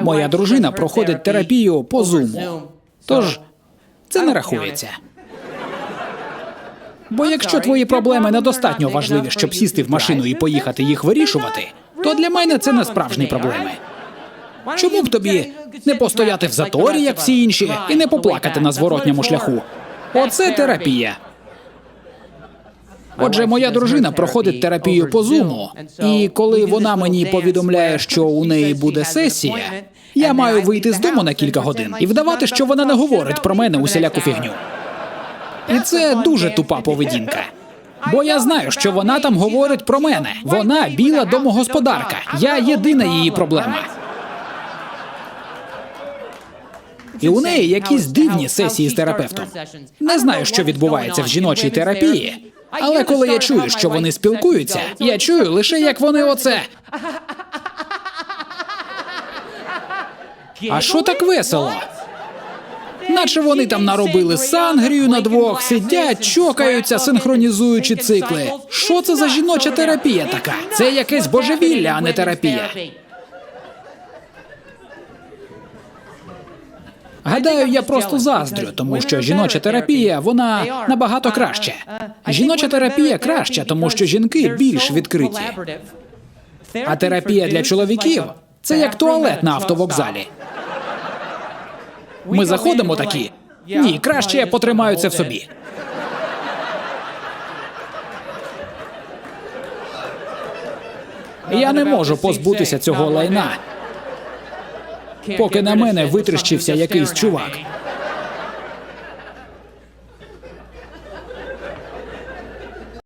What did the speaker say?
Моя дружина проходить терапію по зуму. Тож це не рахується. Бо якщо твої проблеми недостатньо важливі, щоб сісти в машину і поїхати їх вирішувати, то для мене це не справжні проблеми. Чому б тобі не постояти в заторі, як всі інші, і не поплакати на зворотньому шляху? Оце терапія. Отже, моя дружина проходить терапію по зуму, і коли вона мені повідомляє, що у неї буде сесія, я маю вийти з дому на кілька годин і вдавати, що вона не говорить про мене усіляку фігню. І це дуже тупа поведінка. Бо я знаю, що вона там говорить про мене. Вона біла домогосподарка. Я єдина її проблема. І у неї якісь дивні сесії з терапевтом. Не знаю, що відбувається в жіночій терапії, але коли я чую, що вони спілкуються, я чую лише як вони оце. А що так весело? Наче вони там наробили сангрію на двох, сидять, чокаються, синхронізуючи цикли. Що це за жіноча терапія така? Це якесь божевілля, а не терапія. Гадаю, я просто заздрю, тому що жіноча терапія вона набагато краще. Жіноча терапія краща, тому що жінки більш відкриті. А терапія для чоловіків це як туалет на автовокзалі. Ми заходимо такі. Ні, краще я потримаю це в собі. Я не можу позбутися цього лайна, поки на мене витріщився якийсь чувак.